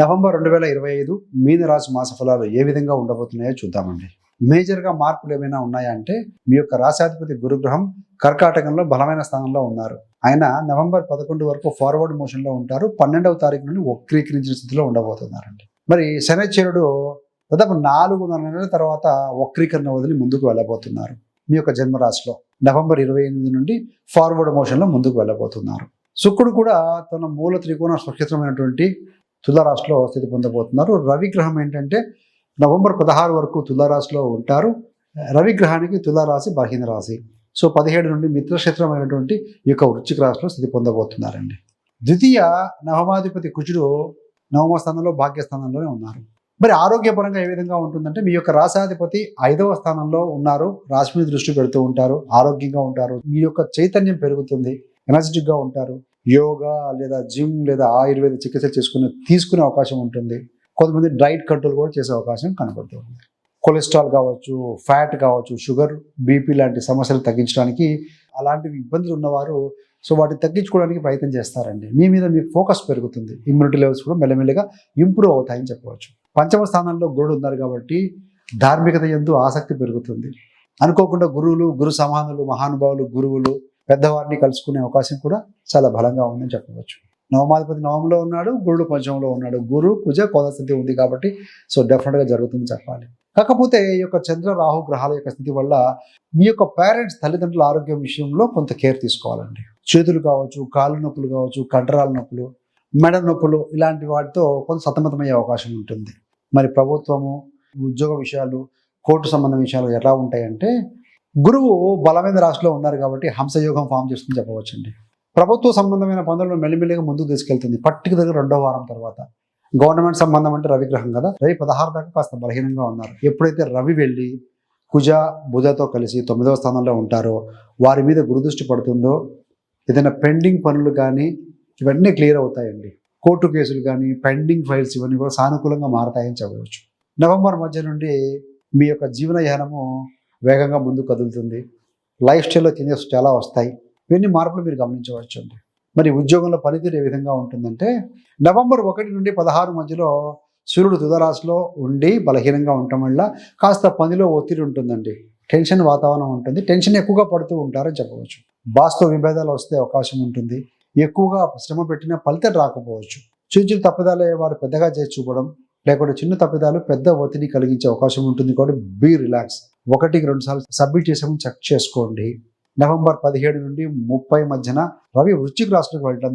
November రెండు వేల ఇరవై ఐదు మీనరాశి మాస ఫలాలు ఏ విధంగా ఉండబోతున్నాయో చూద్దామండి. మేజర్గా మార్పులు ఏమైనా ఉన్నాయా అంటే మీ యొక్క రాశాధిపతి గురుగ్రహం కర్కాటకంలో బలమైన స్థానంలో ఉన్నారు. ఆయన నవంబర్ పదకొండు వరకు ఫార్వర్డ్ మోషన్లో ఉంటారు. పన్నెండవ తారీఖు నుండి వక్రీకరించిన స్థితిలో ఉండబోతున్నారండి. మరి శనిచరుడు దాదాపు నాలుగున్నర నెలల తర్వాత వక్రీకరణ వదిలి ముందుకు వెళ్ళబోతున్నారు. మీ యొక్క జన్మరాశిలో నవంబర్ ఇరవై ఎనిమిది నుండి ఫార్వర్డ్ మోషన్లో ముందుకు వెళ్ళబోతున్నారు. శుక్రుడు కూడా తన మూల త్రికోణ స్వక్షేత్రమైనటువంటి తులారాశిలో స్థితి పొందబోతున్నారు. రవిగ్రహం ఏంటంటే నవంబర్ పదహారు వరకు తులారాశిలో ఉంటారు. రవిగ్రహానికి తులారాశి బలహీన రాశి. సో పదిహేడు నుండి మిత్రక్షేత్రమైనటువంటి ఈ యొక్క వృచ్చిక రాశిలో స్థితి పొందబోతున్నారండి. ద్వితీయ నవమాధిపతి కుజుడు నవమ స్థానంలో భాగ్యస్థానంలోనే ఉన్నారు. మరి ఆరోగ్యపరంగా ఏ విధంగా ఉంటుందంటే మీ యొక్క రాశాధిపతి ఐదవ స్థానంలో ఉన్నారు. రాశి మీద దృష్టి పెడుతూ ఉంటారు. ఆరోగ్యంగా ఉంటారు. మీ యొక్క చైతన్యం పెరుగుతుంది. ఎనర్జెటిక్గా ఉంటారు. యోగా లేదా జిమ్ లేదా ఆయుర్వేద చికిత్స చేసుకునే తీసుకునే అవకాశం ఉంటుంది. కొంతమంది డైట్ కంట్రోల్ కూడా చేసే అవకాశం కనబడుతుంది కొలెస్ట్రాల్ కావచ్చు ఫ్యాట్ కావచ్చు షుగర్ బీపీ లాంటి సమస్యలు తగ్గించడానికి అలాంటివి ఇబ్బందులు ఉన్నవారు సో వాటిని తగ్గించుకోవడానికి ప్రయత్నం చేస్తారండి. మీ మీద మీకు ఫోకస్ పెరుగుతుంది. ఇమ్యూనిటీ లెవెల్స్ కూడా మెల్లమెల్లగా ఇంప్రూవ్ అవుతాయని చెప్పవచ్చు. పంచమ స్థానంలో గురుడు ఉన్నారు కాబట్టి ధార్మికత ఎందు ఆసక్తి పెరుగుతుంది. అనుకోకుండా గురువులు గురు సమానులు మహానుభావులు గురువులు పెద్దవారిని కలుసుకునే అవకాశం కూడా చాలా బలంగా ఉందని చెప్పవచ్చు. నవమాధిపతి నవంలో ఉన్నాడు గురుడు పంచమంలో ఉన్నాడు. గురు కుజ కోదస్థితి ఉంది కాబట్టి సో డెఫినెట్గా జరుగుతుంది చెప్పాలి. కాకపోతే ఈ యొక్క చంద్ర రాహు గ్రహాల యొక్క స్థితి వల్ల మీ యొక్క పేరెంట్స్ తల్లిదండ్రుల ఆరోగ్యం విషయంలో కొంత కేర్ తీసుకోవాలండి. చేతులు కావచ్చు కాళ్ళు నొప్పులు కావచ్చు కండరాల నొప్పులు మెడ నొప్పులు ఇలాంటి వాటితో కొంత సతమతమయ్యే అవకాశం ఉంటుంది. మరి ప్రభుత్వము ఉద్యోగ విషయాలు కోర్టు సంబంధ విషయాలు ఎలా ఉంటాయంటే గురువు బలమైన రాశిలో ఉన్నారు కాబట్టి హంసయోగం ఫామ్ చేస్తుంది చెప్పవచ్చండి. ప్రభుత్వ సంబంధమైన పనులను మెల్లిమెల్లిగా ముందుకు తీసుకెళ్తుంది. పర్టికులర్గా రెండో వారం తర్వాత. గవర్నమెంట్ సంబంధం అంటే రవిగ్రహం కదా? రవి పదహారు దాకా కాస్త బలహీనంగా ఉన్నారు. ఎప్పుడైతే రవి వెళ్ళి కుజ బుధతో కలిసి తొమ్మిదవ స్థానంలో ఉంటారో వారి మీద గురుదృష్టి పడుతుందో ఏదైనా పెండింగ్ పనులు కానీ ఇవన్నీ క్లియర్ అవుతాయండి. కోర్టు కేసులు కానీ పెండింగ్ ఫైల్స్ ఇవన్నీ కూడా సానుకూలంగా మారతాయని చెప్పవచ్చు. నవంబర్ మధ్య నుండి మీ యొక్క జీవనయానము వేగంగా ముందుకు కదులుతుంది. లైఫ్ స్టైల్లో చేంజెస్ చాలా వస్తాయి. ఇవన్నీ మార్పులు మీరు గమనించవచ్చు అండి. మరి ఉద్యోగంలో పనితీరు ఏ విధంగా ఉంటుందంటే నవంబర్ ఒకటి నుండి పదహారు మధ్యలో సూర్యుడు తుదరాశిలో ఉండి బలహీనంగా ఉండటం వల్ల కాస్త పనిలో ఒత్తిడి ఉంటుందండి. టెన్షన్ వాతావరణం ఉంటుంది. టెన్షన్ ఎక్కువగా పడుతూ ఉంటారని చెప్పవచ్చు. బాస్తో విభేదాలు వస్తే అవకాశం ఉంటుంది. ఎక్కువగా శ్రమ పెట్టిన ఫలితం రాకపోవచ్చు. చిన్న చిన్న తప్పిదాలు వారు పెద్దగా చేసి చూపడం లేకుంటే చిన్న తప్పిదాలు పెద్ద ఒత్తిడి కలిగించే అవకాశం ఉంటుంది. కాబట్టి బీ రిలాక్స్ ఒకటికి రెండు సార్లు సబ్మిట్ చేసామని చెక్ చేసుకోండి. నవంబర్ పదిహేడు నుండి ముప్పై మధ్యన రవి వృశ్చిక రాశిలోకి వెళ్ళడం